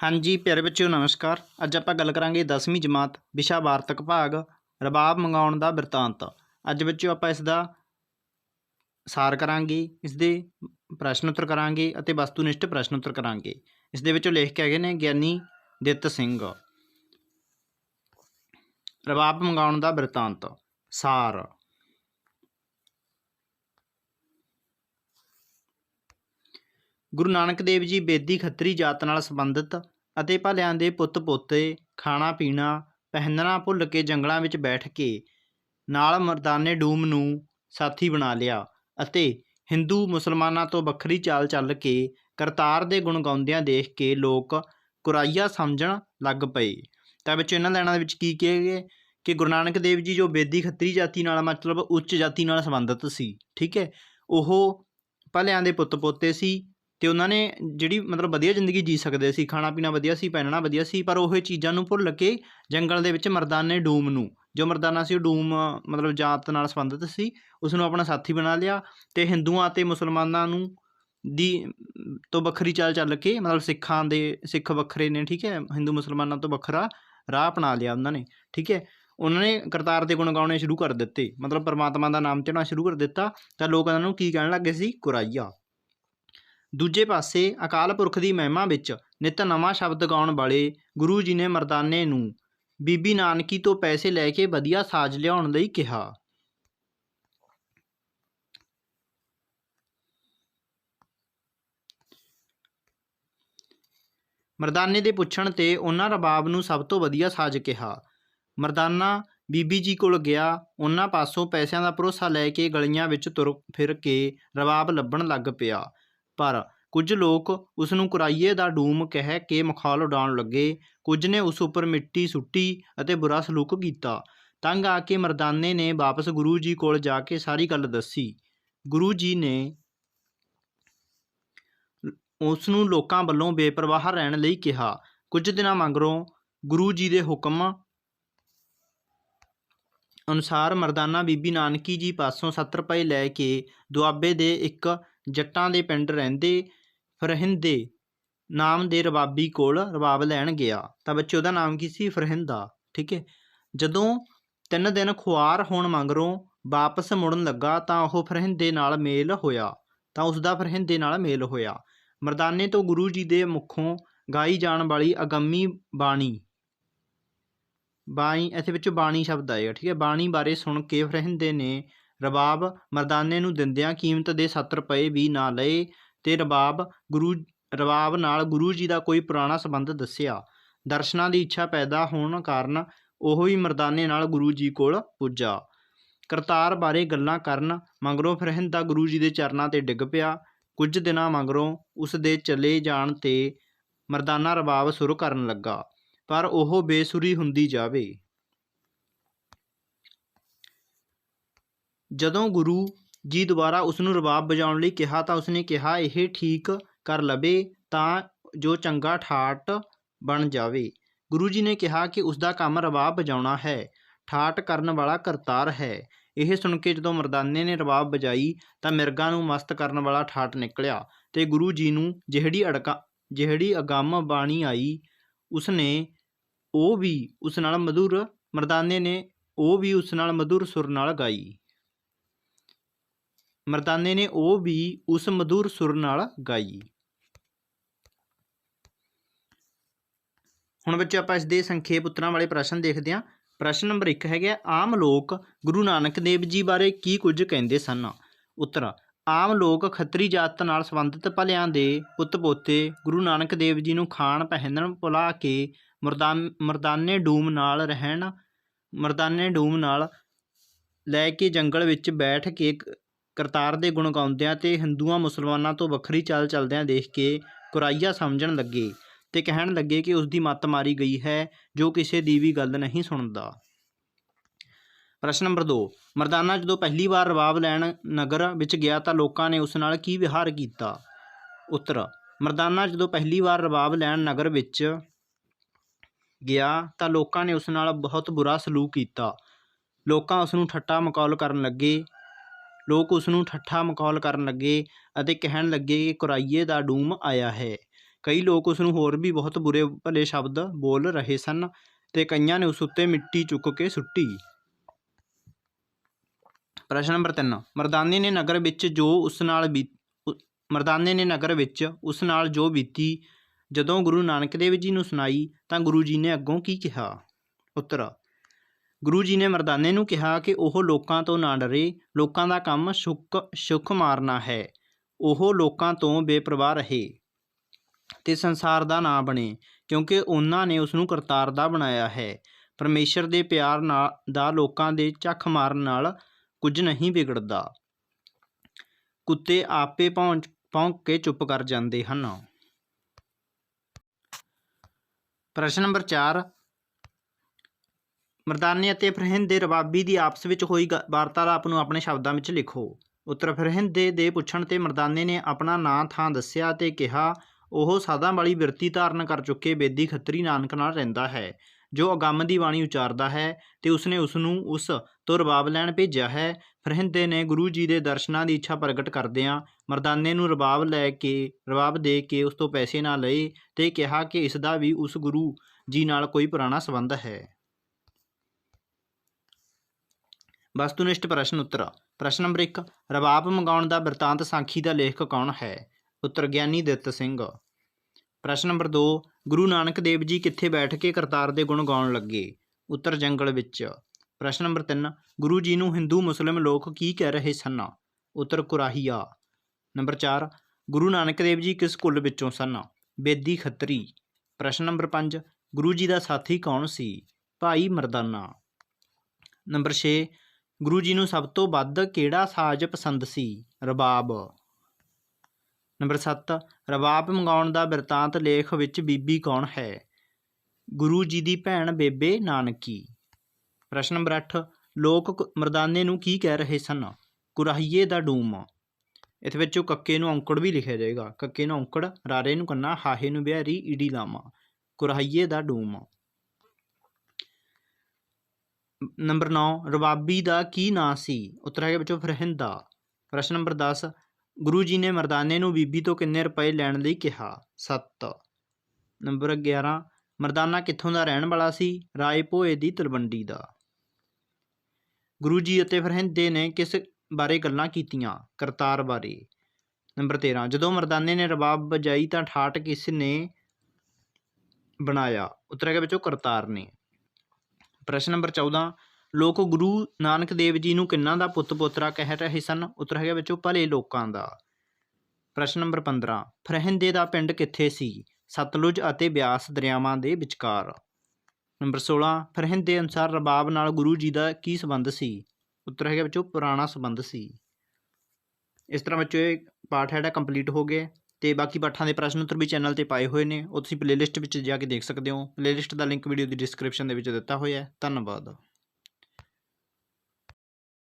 ਹਾਂਜੀ, ਪਿਆਰੇ ਬੱਚਿਓ, ਨਮਸਕਾਰ। ਅੱਜ ਆਪਾਂ ਗੱਲ ਕਰਾਂਗੇ 10ਵੀਂ ਜਮਾਤ, ਵਿਸ਼ਾ ਵਾਰਤਕ ਭਾਗ, ਰਬਾਬ ਮੰਗਾਉਣ ਦਾ ਬਿਰਤਾਂਤ। ਅੱਜ ਬੱਚਿਓ, ਆਪਾਂ ਇਸ ਦਾ ਸਾਰ ਕਰਾਂਗੇ ਇਸ ਦੇ ਪ੍ਰਸ਼ਨ ਉੱਤਰ ਕਰਾਂਗੇ ਅਤੇ ਵਸਤੂਨਿਸ਼ਟ ਪ੍ਰਸ਼ਨ ਉੱਤਰ ਕਰਾਂਗੇ। ਇਸ ਦੇ ਵਿੱਚੋਂ ਲੇਖ ਕੇ ਹੈਗੇ ਨੇ ਗਿਆਨੀ ਦਿੱਤ ਸਿੰਘ। ਰਬਾਬ ਮੰਗਾਉਣ ਦਾ ਬਿਰਤਾਂਤ, ਸਾਰ। ਗੁਰੂ ਨਾਨਕ ਦੇਵ ਜੀ ਬੇਦੀ ਖੱਤਰੀ ਜਾਤ ਨਾਲ ਸੰਬੰਧਿਤ ਅਤੇ ਭਲਿਆਂ ਦੇ ਪੁੱਤ ਪੋਤੇ ਖਾਣਾ ਪੀਣਾ ਪਹਿਨਣਾ ਭੁੱਲ ਕੇ ਜੰਗਲਾਂ ਵਿੱਚ ਬੈਠ ਕੇ ਨਾਲ ਮਰਦਾਨੇ ਡੂਮ ਨੂੰ ਸਾਥੀ ਬਣਾ ਲਿਆ ਅਤੇ ਹਿੰਦੂ ਮੁਸਲਮਾਨਾਂ ਤੋਂ ਵੱਖਰੀ ਚਾਲ ਚੱਲ ਕੇ ਕਰਤਾਰ ਦੇ ਗੁਣ ਗਾਉਂਦਿਆਂ ਦੇਖ ਕੇ ਲੋਕ ਕੁਰਾਈਆ ਸਮਝਣ ਲੱਗ ਪਏ। ਤਾਂ ਵਿੱਚ ਇਹਨਾਂ ਲੈਣਾ ਦੇ ਵਿੱਚ ਕੀ ਕਿਹਾ ਗਿਆ? ਕਿ ਗੁਰੂ ਨਾਨਕ ਦੇਵ ਜੀ ਜੋ ਬੇਦੀ ਖੱਤਰੀ ਜਾਤੀ ਨਾਲ ਮਤਲਬ ਉੱਚ ਜਾਤੀ ਨਾਲ ਸੰਬੰਧਿਤ ਸੀ, ਠੀਕ ਹੈ? ਉਹ ਭਲਿਆਂ ਦੇ ਪੁੱਤ ਪੋਤੇ ਸੀ ਤੇ ਉਹਨਾਂ ਨੇ ਜਿਹੜੀ ਮਤਲਬ ਵਧੀਆ ਜ਼ਿੰਦਗੀ ਜੀ ਸਕਦੇ ਸੀ, ਖਾਣਾ ਪੀਣਾ ਵਧੀਆ ਸੀ, ਪਹਿਨਣਾ ਵਧੀਆ ਸੀ, ਪਰ ਉਹ ਚੀਜ਼ਾਂ ਨੂੰ ਭੁੱਲ ਕੇ ਜੰਗਲ ਦੇ ਵਿੱਚ ਮਰਦਾਨੇ ਡੂਮ ਨੂੰ, ਜੋ ਮਰਦਾਨਾ ਸੀ ਉਹ ਡੂਮ ਮਤਲਬ ਜਾਤ ਨਾਲ ਸੰਬੰਧਿਤ ਸੀ ਉਸ ਨੂੰ ਆਪਣਾ ਸਾਥੀ ਬਣਾ ਲਿਆ ਤੇ ਹਿੰਦੂਆਂ ਅਤੇ ਮੁਸਲਮਾਨਾਂ ਨੂੰ ਦੀ ਤੋਂ ਵੱਖਰੀ ਚਾਲ ਚੱਲ ਕੇ ਮਤਲਬ ਸਿੱਖਾਂ ਦੇ ਸਿੱਖ ਵੱਖਰੇ ਨੇ, ਠੀਕ ਹੈ, ਹਿੰਦੂ ਮੁਸਲਮਾਨਾਂ ਤੋਂ ਵੱਖਰਾ ਰਾਹ ਅਪਣਾ ਲਿਆ ਉਹਨਾਂ ਨੇ, ਠੀਕ ਹੈ, ਉਹਨਾਂ ਨੇ ਕਰਤਾਰ ਦੇ ਗੁਣ ਗਾਉਣੇ ਸ਼ੁਰੂ ਕਰ ਦਿੱਤੇ, ਮਤਲਬ ਪਰਮਾਤਮਾ ਦਾ ਨਾਮ ਚੜ੍ਹਨਾ ਸ਼ੁਰੂ ਕਰ ਦਿੱਤਾ, ਤਾਂ ਲੋਕ ਉਹਨਾਂ ਨੂੰ ਕੀ ਕਹਿਣ ਲੱਗੇ ਸੀ, ਕੁਰਾਈਆ। ਦੂਜੇ ਪਾਸੇ ਅਕਾਲ ਪੁਰਖ ਦੀ ਮਹਿਮਾ ਵਿੱਚ ਨਿਤ ਨਵਾਂ ਸ਼ਬਦ ਗਾਉਣ ਵਾਲੇ ਗੁਰੂ ਜੀ ਨੇ ਮਰਦਾਨੇ ਨੂੰ ਬੀਬੀ ਨਾਨਕੀ ਤੋਂ ਪੈਸੇ ਲੈ ਕੇ ਵਧੀਆ ਸਾਜ਼ ਲਿਆਉਣ ਲਈ ਕਿਹਾ। ਮਰਦਾਨੇ ਦੇ ਪੁੱਛਣ ਤੇ ਉਹਨਾਂ ਰਬਾਬ ਨੂੰ ਸਭ ਤੋਂ ਵਧੀਆ ਸਾਜ਼ ਕਿਹਾ। ਮਰਦਾਨਾ ਬੀਬੀ ਜੀ ਕੋਲ ਗਿਆ, ਉਹਨਾਂ ਪਾਸੋਂ ਪੈਸਿਆਂ ਦਾ ਭਰੋਸਾ ਲੈ ਕੇ ਗਲੀਆਂ ਵਿੱਚ ਤੁਰ ਫਿਰ ਕੇ ਰਬਾਬ ਲੱਭਣ ਲੱਗ ਪਿਆ। ਪਰ ਕੁਝ ਲੋਕ ਉਸ ਨੂੰ ਕੁਰਾਈਏ ਦਾ ਡੂਮ ਕਹਿ ਕੇ ਮਖੌਲ ਉਡਾਉਣ ਲੱਗੇ। ਕੁਝ ਨੇ ਉਸ ਉੱਪਰ ਮਿੱਟੀ ਸੁੱਟੀ ਅਤੇ ਬੁਰਾ ਸਲੂਕ ਕੀਤਾ। ਤੰਗ ਆ ਕੇ ਮਰਦਾਨੇ ਨੇ ਵਾਪਸ ਗੁਰੂ ਜੀ ਕੋਲ ਜਾ ਕੇ ਸਾਰੀ ਗੱਲ ਦੱਸੀ। ਗੁਰੂ ਜੀ ਨੇ ਉਸ ਨੂੰ ਲੋਕਾਂ ਵੱਲੋਂ ਬੇਪਰਵਾਹ ਰਹਿਣ ਲਈ ਕਿਹਾ। ਕੁਝ ਦਿਨਾਂ ਮਗਰੋਂ ਗੁਰੂ ਜੀ ਦੇ ਹੁਕਮ ਅਨੁਸਾਰ ਮਰਦਾਨਾ ਬੀਬੀ ਨਾਨਕੀ ਜੀ ਪਾਸੋਂ 70 ਰੁਪਏ ਲੈ ਕੇ ਦੁਆਬੇ ਦੇ ਇੱਕ ਜੱਟਾਂ ਦੇ ਪਿੰਡ ਰਹਿੰਦੇ ਫਰਹਿੰਦੇ ਨਾਮ ਦੇ ਰਬਾਬੀ ਕੋਲ ਰਬਾਬ ਲੈਣ ਗਿਆ। ਤਾਂ ਬੱਚੇ, ਉਹਦਾ ਨਾਮ ਕੀ ਸੀ? ਫਰਹਿੰਦਾ। ਠੀਕ ਹੈ। ਜਦੋਂ ਤਿੰਨ ਦਿਨ ਖੁਆਰ ਹੋਣ ਮਗਰੋਂ ਵਾਪਸ ਮੁੜਨ ਲੱਗਾ, ਤਾਂ ਉਹ ਫਰਹਿੰਦੇ ਨਾਲ ਮੇਲ ਹੋਇਆ। ਤਾਂ ਉਸ ਦਾ ਫਰਹਿੰਦੇ ਨਾਲ ਮੇਲ ਹੋਇਆ। ਮਰਦਾਨੇ ਤੋਂ ਗੁਰੂ ਜੀ ਦੇ ਮੁਖੋਂ ਗਾਈ ਜਾਣ ਵਾਲੀ ਅਗੰਮੀ ਬਾਣੀ। ਬਾਣੀ, ਇੱਥੇ ਵਿੱਚ ਬਾਣੀ ਸ਼ਬਦ ਆਏਗਾ ਠੀਕ ਹੈ। ਬਾਣੀ ਬਾਰੇ ਸੁਣ ਕੇ ਫਰਹਿੰਦੇ ਨੇ ਰਬਾਬ ਮਰਦਾਨੇ ਨੂੰ ਦਿੰਦਿਆਂ ਕੀਮਤ ਦੇ 7 ਰੁਪਏ ਵੀ ਨਾ ਲਏ ਤੇ ਰਬਾਬ ਗੁਰੂ, ਰਬਾਬ ਨਾਲ ਗੁਰੂ ਜੀ ਦਾ ਕੋਈ ਪੁਰਾਣਾ ਸੰਬੰਧ ਦੱਸਿਆ। ਦਰਸ਼ਨਾਂ ਦੀ ਇੱਛਾ ਪੈਦਾ ਹੋਣ ਕਾਰਨ ਉਹ ਵੀ ਮਰਦਾਨੇ ਨਾਲ ਗੁਰੂ ਜੀ ਕੋਲ ਪੁੱਜਾ। ਕਰਤਾਰ ਬਾਰੇ ਗੱਲਾਂ ਕਰਨ ਮਗਰੋਂ ਫਰਹਿੰਦਾ ਗੁਰੂ ਜੀ ਦੇ ਚਰਨਾਂ ਤੇ ਡਿੱਗ ਪਿਆ। ਕੁਝ ਦਿਨਾਂ ਮਗਰੋਂ ਉਸ ਦੇ ਚਲੇ ਜਾਣ ਤੇ ਮਰਦਾਨਾ ਰਬਾਬ ਸੁਰ ਕਰਨ ਲੱਗਾ, ਪਰ ਉਹ ਬੇਸੁਰੀ ਹੁੰਦੀ ਜਾਵੇ। ਜਦੋਂ ਗੁਰੂ ਜੀ ਦੁਬਾਰਾ ਉਸ ਨੂੰ ਰਬਾਬ ਵਜਾਉਣ ਲਈ ਕਿਹਾ ਤਾਂ ਉਸਨੇ ਕਿਹਾ, ਇਹ ਠੀਕ ਕਰ ਲਵੇ ਤਾਂ ਜੋ ਚੰਗਾ ਠਾਟ ਬਣ ਜਾਵੇ। ਗੁਰੂ ਜੀ ਨੇ ਕਿਹਾ ਕਿ ਉਸ ਦਾ ਕੰਮ ਰਬਾਬ ਵਜਾਉਣਾ ਹੈ, ਠਾਟ ਕਰਨ ਵਾਲਾ ਕਰਤਾਰ ਹੈ। ਇਹ ਸੁਣ ਕੇ ਜਦੋਂ ਮਰਦਾਨੇ ਨੇ ਰਬਾਬ ਵਜਾਈ ਤਾਂ ਮਿਰਗਾ ਨੂੰ ਮਸਤ ਕਰਨ ਵਾਲਾ ਠਾਠ ਨਿਕਲਿਆ ਤੇ ਗੁਰੂ ਜੀ ਨੂੰ ਜਿਹੜੀ ਅੜਕਾ, ਜਿਹੜੀ ਅਗੰਮ ਬਾਣੀ ਆਈ, ਉਸਨੇ ਉਹ ਵੀ ਉਸ ਨਾਲ ਮਧੁਰ, ਮਰਦਾਨੇ ਨੇ ਉਹ ਵੀ ਉਸ ਨਾਲ ਮਧੁਰ ਸੁਰ ਨਾਲ ਗਾਈ। ਮਰਦਾਨੇ ਨੇ ਉਹ ਵੀ ਉਸ ਮਧੁਰ ਸੁਰ ਨਾਲ ਗਾਈ। ਹੁਣ ਬੱਚੇ ਆਪਾਂ ਇਸ ਦੇ ਸੰਖੇਪ ਉੱਤਰਾਂ ਵਾਲੇ ਪ੍ਰਸ਼ਨ ਦੇਖਦੇ ਹਾਂ। ਪ੍ਰਸ਼ਨ ਨੰਬਰ 1 ਹੈਗਾ, ਆਮ ਲੋਕ ਗੁਰੂ ਨਾਨਕ ਦੇਵ ਜੀ ਬਾਰੇ ਕੀ ਕੁਝ ਕਹਿੰਦੇ ਸਨ? ਉੱਤਰ, ਆਮ ਲੋਕ ਖੱਤਰੀ ਜਾਤ ਨਾਲ ਸੰਬੰਧਿਤ ਭਲਿਆਂ ਦੇ ਪੁੱਤ ਪੋਤੇ ਗੁਰੂ ਨਾਨਕ ਦੇਵ ਜੀ ਨੂੰ ਖਾਣ, ਪਹਿਨਣ, ਭੁਲਾ ਕੇ ਮਰਦਾਨ, ਮਰਦਾਨੇ ਡੂਮ ਨਾਲ ਰਹਿਣ, ਮਰਦਾਨੇ ਡੂਮ ਨਾਲ ਲੈ ਕੇ ਜੰਗਲ ਵਿੱਚ ਬੈਠ ਕੇ ਕਰਤਾਰ ਦੇ ਗੁਣ ਗਾਉਂਦਿਆਂ ਤੇ ਹਿੰਦੂਆਂ ਮੁਸਲਮਾਨਾਂ ਤੋਂ ਵੱਖਰੀ ਚਾਲ ਚੱਲਦਿਆਂ ਦੇਖ ਕੇ ਕੁਰਾਈਆ ਸਮਝਣ ਲੱਗੇ ਤੇ ਕਹਿਣ ਲੱਗੇ ਕਿ ਉਸ ਦੀ ਮੱਤ ਮਾਰੀ ਗਈ ਹੈ, ਜੋ ਕਿਸੇ ਦੀ ਵੀ ਗੱਲ ਨਹੀਂ ਸੁਣਦਾ। ਪ੍ਰਸ਼ਨ ਨੰਬਰ 2 ਮਰਦਾਨਾ ਜਦੋਂ ਪਹਿਲੀ ਵਾਰ ਰਵਾਬ ਲੈਣ ਨਗਰ ਵਿੱਚ ਗਿਆ ਤਾਂ ਲੋਕਾਂ ਨੇ ਉਸ ਨਾਲ ਕੀ ਵਿਹਾਰ ਕੀਤਾ? ਉੱਤਰ, ਮਰਦਾਨਾ ਜਦੋਂ ਪਹਿਲੀ ਵਾਰ ਰਬਾਬ ਲੈਣ ਨਗਰ ਵਿੱਚ ਗਿਆ ਤਾਂ ਲੋਕਾਂ ਨੇ ਉਸ ਨਾਲ ਬਹੁਤ ਬੁਰਾ ਸਲੂਕ ਕੀਤਾ। ਲੋਕਾਂ ਉਸ ਨੂੰ ਠੱਟਾ ਮਕੌਲ ਕਰਨ ਲੱਗੇ। ਲੋਕ ਉਸ ਨੂੰ ਠੱਠਾ ਮਖੌਲ ਕਰਨ ਲੱਗੇ ਅਤੇ ਕਹਿਣ ਲੱਗੇ ਕਿ ਕੁਰਾਈਏ ਦਾ ਡੂਮ ਆਇਆ ਹੈ। ਕਈ ਲੋਕ ਉਸ ਨੂੰ ਹੋਰ ਵੀ ਬਹੁਤ ਬੁਰੇ ਭਲੇ ਸ਼ਬਦ ਬੋਲ ਰਹੇ ਸਨ ਤੇ ਕਈਆਂ ਨੇ ਉਸ ਉੱਤੇ ਮਿੱਟੀ ਚੁੱਕ ਕੇ ਸੁੱਟੀ। ਪ੍ਰਸ਼ਨ ਨੰਬਰ 3 ਮਰਦਾਨੇ ਨੇ ਨਗਰ ਵਿੱਚ ਜੋ ਉਸ ਨਾਲ ਬੀ ਮਰਦਾਨੇ ਨੇ ਨਗਰ ਵਿੱਚ ਉਸ ਨਾਲ ਜੋ ਬੀਤੀ, ਜਦੋਂ ਗੁਰੂ ਨਾਨਕ ਦੇਵ ਜੀ ਨੂੰ ਸੁਣਾਈ ਤਾਂ ਗੁਰੂ ਜੀ ਨੇ ਅੱਗੋਂ ਕੀ ਕਿਹਾ? ਉੱਤਰ ਗੁਰੂ ਜੀ ਨੇ ਮਰਦਾਨੇ ਨੂੰ ਕਿਹਾ ਕਿ ਉਹ ਲੋਕਾਂ ਤੋਂ ਨਾ ਡਰੇ, ਲੋਕਾਂ ਦਾ ਕੰਮ ਸੁੱਖ ਸੁੱਖ ਮਾਰਨਾ ਹੈ। ਉਹ ਲੋਕਾਂ ਤੋਂ ਬੇਪਰਵਾਹ ਰਹੇ ਤੇ ਸੰਸਾਰ ਦਾ ਨਾ ਬਣੇ, ਕਿਉਂਕਿ ਉਹਨਾਂ ਨੇ ਉਸ ਨੂੰ ਕਰਤਾਰ ਦਾ ਬਣਾਇਆ ਹੈ। ਪਰਮੇਸ਼ਰ ਦੇ ਪਿਆਰ ਨਾਲ, ਦਾ ਲੋਕਾਂ ਦੇ ਝੱਖ ਮਾਰਨ ਨਾਲ ਕੁਝ ਨਹੀਂ ਵਿਗੜਦਾ। ਕੁੱਤੇ ਆਪੇ ਭੌਂਕ ਭੌਂਕ ਕੇ ਚੁੱਪ ਕਰ ਜਾਂਦੇ ਹਨ। ਪ੍ਰਸ਼ਨ ਨੰਬਰ 4 ਮਰਦਾਨੇ ਅਤੇ ਫਰਹਿੰਦ ਦੇ ਰਬਾਬੀ ਦੀ ਆਪਸ ਵਿੱਚ ਹੋਈ ਗ- ਵਾਰਤਾਲਾਪ ਨੂੰ ਆਪਣੇ ਸ਼ਬਦਾਂ ਵਿੱਚ ਲਿਖੋ। ਉੱਤਰ ਫਰਹਿੰਦ ਦੇ ਦੇ ਪੁੱਛਣ ਤੇ ਮਰਦਾਨੇ ਨੇ ਆਪਣਾ ਨਾਂ ਥਾਂ ਦੱਸਿਆ ਤੇ ਕਿਹਾ, ਉਹ ਸਾਦਾ ਵਾਲੀ ਬਿਰਤੀ ਧਾਰਨ ਕਰ ਚੁੱਕੇ ਬੇਦੀ ਖੱਤਰੀ ਨਾਨਕ ਨਾਲ ਰਹਿੰਦਾ ਹੈ, ਜੋ ਅਗੰਮ ਦੀ ਬਾਣੀ ਉਚਾਰਦਾ ਹੈ ਤੇ ਉਸਨੇ ਉਸ ਨੂੰ ਉਸ ਤੋਂ ਰਬਾਬ ਲੈਣ ਭੇਜਿਆ ਹੈ। ਫਰਹਿੰਦੇ ਨੇ ਗੁਰੂ ਜੀ ਦੇ ਦਰਸ਼ਨਾਂ ਦੀ ਇੱਛਾ ਪ੍ਰਗਟ ਕਰਦਿਆਂ ਮਰਦਾਨੇ ਨੂੰ ਰਬਾਬ ਲੈ ਕੇ ਰਬਾਬ ਦੇ ਕੇ ਉਸ ਤੋਂ ਪੈਸੇ ਨਾ ਲਏ ਤੇ ਕਿਹਾ ਕਿ ਇਸ ਦਾ ਵੀ ਉਸ ਗੁਰੂ ਜੀ ਨਾਲ ਕੋਈ ਪੁਰਾਣਾ ਸੰਬੰਧ ਹੈ। ਵਸਤੂਨਿਸ਼ਟ ਪ੍ਰਸ਼ਨ ਉੱਤਰ। ਪ੍ਰਸ਼ਨ ਨੰਬਰ 1 ਰਬਾਬ ਮੰਗਾਉਣ ਦਾ ਬਿਰਤਾਂਤ ਸਾਖੀ ਦਾ ਲੇਖਕ ਕੌਣ ਹੈ? ਉੱਤਰ ਗਿਆਨੀ ਦਿੱਤ ਸਿੰਘ। ਪ੍ਰਸ਼ਨ ਨੰਬਰ 2 ਗੁਰੂ ਨਾਨਕ ਦੇਵ ਜੀ ਕਿੱਥੇ ਬੈਠ ਕੇ ਕਰਤਾਰ ਦੇ ਗੁਣ ਗਾਉਣ ਲੱਗੇ? ਉੱਤਰ ਜੰਗਲ ਵਿੱਚ। ਪ੍ਰਸ਼ਨ ਨੰਬਰ 3 ਗੁਰੂ ਜੀ ਨੂੰ ਹਿੰਦੂ ਮੁਸਲਿਮ ਲੋਕ ਕੀ ਕਹਿ ਰਹੇ ਸਨ? ਉੱਤਰ ਕੁਰਾਹੀਆ। ਨੰਬਰ 4 ਗੁਰੂ ਨਾਨਕ ਦੇਵ ਜੀ ਕਿਸ ਕੁੱਲ ਵਿੱਚੋਂ ਸਨ? ਬੇਦੀ ਖੱਤਰੀ। ਪ੍ਰਸ਼ਨ ਨੰਬਰ 5 ਗੁਰੂ ਜੀ ਦਾ ਸਾਥੀ ਕੌਣ ਸੀ? ਭਾਈ ਮਰਦਾਨਾ। ਨੰਬਰ 6 ਗੁਰੂ ਜੀ ਨੂੰ ਸਭ ਤੋਂ ਵੱਧ ਕਿਹੜਾ ਸਾਜ਼ ਪਸੰਦ ਸੀ? ਰਬਾਬ। ਨੰਬਰ 7 ਰਬਾਬ ਮੰਗਾਉਣ ਦਾ ਬਿਰਤਾਂਤ ਲੇਖ ਵਿੱਚ ਬੀਬੀ ਕੌਣ ਹੈ? ਗੁਰੂ ਜੀ ਦੀ ਭੈਣ ਬੇਬੇ ਨਾਨਕੀ। ਪ੍ਰਸ਼ਨ ਨੰਬਰ 8 ਲੋਕ ਮਰਦਾਨੇ ਨੂੰ ਕੀ ਕਹਿ ਰਹੇ ਸਨ? ਕੁਰਾਹੀਏ ਦਾ ਡੂਮ। ਇਸ ਵਿੱਚੋਂ ਕੱਕੇ ਨੂੰ ਔਂਕੜ ਵੀ ਲਿਖਿਆ ਜਾਏਗਾ। ਕੱਕੇ ਨੂੰ ਔਂਕੜ, ਰਾਰੇ ਨੂੰ ਕੰਨਾ, ਹਾਹੇ ਨੂੰ ਬਿਹਾਰੀ ਈੜੀ ਲਾਮਾ। ਕੁਰਾਹੀਏ ਦਾ ਡੂਮ। ਨੰਬਰ 9 ਰਬਾਬੀ ਦਾ ਕੀ ਨਾਂ ਸੀ? ਉੱਤਰ ਹੈਗਾ ਵਿੱਚੋਂ ਫਰਹਿੰਦਾ। ਪ੍ਰਸ਼ਨ ਨੰਬਰ 10 ਗੁਰੂ ਜੀ ਨੇ ਮਰਦਾਨੇ ਨੂੰ ਬੀਬੀ ਤੋਂ ਕਿੰਨੇ ਰੁਪਏ ਲੈਣ ਲਈ ਕਿਹਾ? 7 ਨੰਬਰ 11 ਮਰਦਾਨਾ ਕਿੱਥੋਂ ਦਾ ਰਹਿਣ ਵਾਲਾ ਸੀ? ਰਾਏ ਭੋਏ ਦੀ ਤਲਵੰਡੀ ਦਾ। ਗੁਰੂ ਜੀ ਅਤੇ ਫਰਹਿੰਦੇ ਨੇ ਕਿਸ ਬਾਰੇ ਗੱਲਾਂ ਕੀਤੀਆਂ? ਕਰਤਾਰ ਬਾਰੇ। ਨੰਬਰ 13 ਜਦੋਂ ਮਰਦਾਨੇ ਨੇ ਰਬਾਬ ਵਜਾਈ ਤਾਂ ਠਾਠ ਕਿਸ ਨੇ ਬਣਾਇਆ? ਉੱਤਰ ਹੈਗਾ ਵਿੱਚੋਂ ਕਰਤਾਰ ਨੇ। ਪ੍ਰਸ਼ਨ ਨੰਬਰ 14 ਲੋਕ ਗੁਰੂ ਨਾਨਕ ਦੇਵ ਜੀ ਨੂੰ ਕਿੰਨਾਂ ਦਾ ਪੁੱਤ ਪੋਤਰਾ ਕਹਿ ਰਹੇ ਸਨ? ਉੱਤਰ ਹੈਗਾ ਵਿੱਚੋਂ ਭਲੇ ਲੋਕਾਂ ਦਾ। ਪ੍ਰਸ਼ਨ ਨੰਬਰ 15 ਫਰਹਿੰਦੇ ਦਾ ਪਿੰਡ ਕਿੱਥੇ ਸੀ? ਸਤਲੁਜ ਅਤੇ ਬਿਆਸ ਦਰਿਆਵਾਂ ਦੇ ਵਿਚਕਾਰ। ਨੰਬਰ 16 ਫਰਹਿੰਦੇ ਅਨੁਸਾਰ ਰਬਾਬ ਨਾਲ ਗੁਰੂ ਜੀ ਦਾ ਕੀ ਸੰਬੰਧ ਸੀ? ਉੱਤਰ ਹੈਗਾ ਵਿੱਚੋਂ ਪੁਰਾਣਾ ਸੰਬੰਧ ਸੀ। ਇਸ ਤਰ੍ਹਾਂ ਬੱਚੋ ਇਹ ਪਾਠ ਹੈ ਕੰਪਲੀਟ ਹੋ ਗਿਆ। ਤੇ ਬਾਕੀ ਪਾਠਾਂ ਦੇ ਪ੍ਰਸ਼ਨ ਉੱਤਰ ਵੀ ਚੈਨਲ ਤੇ ਪਾਏ ਹੋਏ ਨੇ। ਉਹ ਤੁਸੀਂ ਪਲੇਲਿਸਟ ਵਿੱਚ ਜਾ ਕੇ ਦੇਖ ਸਕਦੇ ਹੋ। ਪਲੇਲਿਸਟ ਦਾ ਲਿੰਕ ਵੀਡੀਓ ਦੀ ਡਿਸਕ੍ਰਿਪਸ਼ਨ ਦੇ ਵਿੱਚ ਦਿੱਤਾ ਹੋਇਆ ਹੈ। ਧੰਨਵਾਦ।